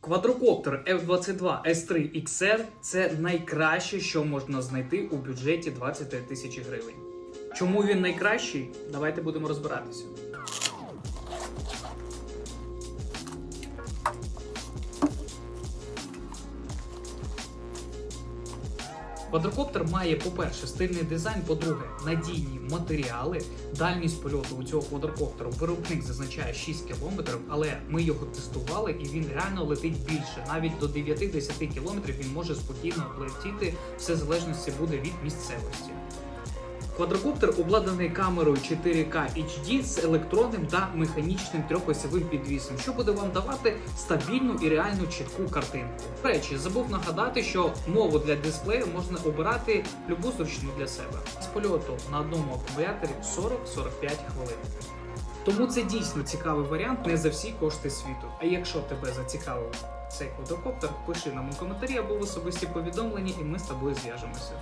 Квадрокоптер F-22 S3 XR – це найкраще, що можна знайти у бюджеті 23 тисячі гривень. Чому він найкращий? Давайте будемо розбиратися. Квадрокоптер має, по-перше, стильний дизайн, по-друге, надійні матеріали. Дальність польоту у цього квадрокоптеру виробник зазначає 6 км, але ми його тестували і він реально летить більше. Навіть до 9-10 км він може спокійно летіти, все залежності буде від місцевості. Квадрокоптер обладнаний камерою 4К HD з електронним та механічним трьохосьовим підвісом, що буде вам давати стабільну і реально чітку картинку. До речі, забув нагадати, що мову для дисплею можна обирати любу зручну для себе. З польоту на одному акумуляторі 40-45 хвилин. Тому це дійсно цікавий варіант не за всі кошти світу. А якщо тебе зацікавив цей квадрокоптер, пиши нам у коментарі або в особисті повідомлення, і ми з тобою зв'яжемося.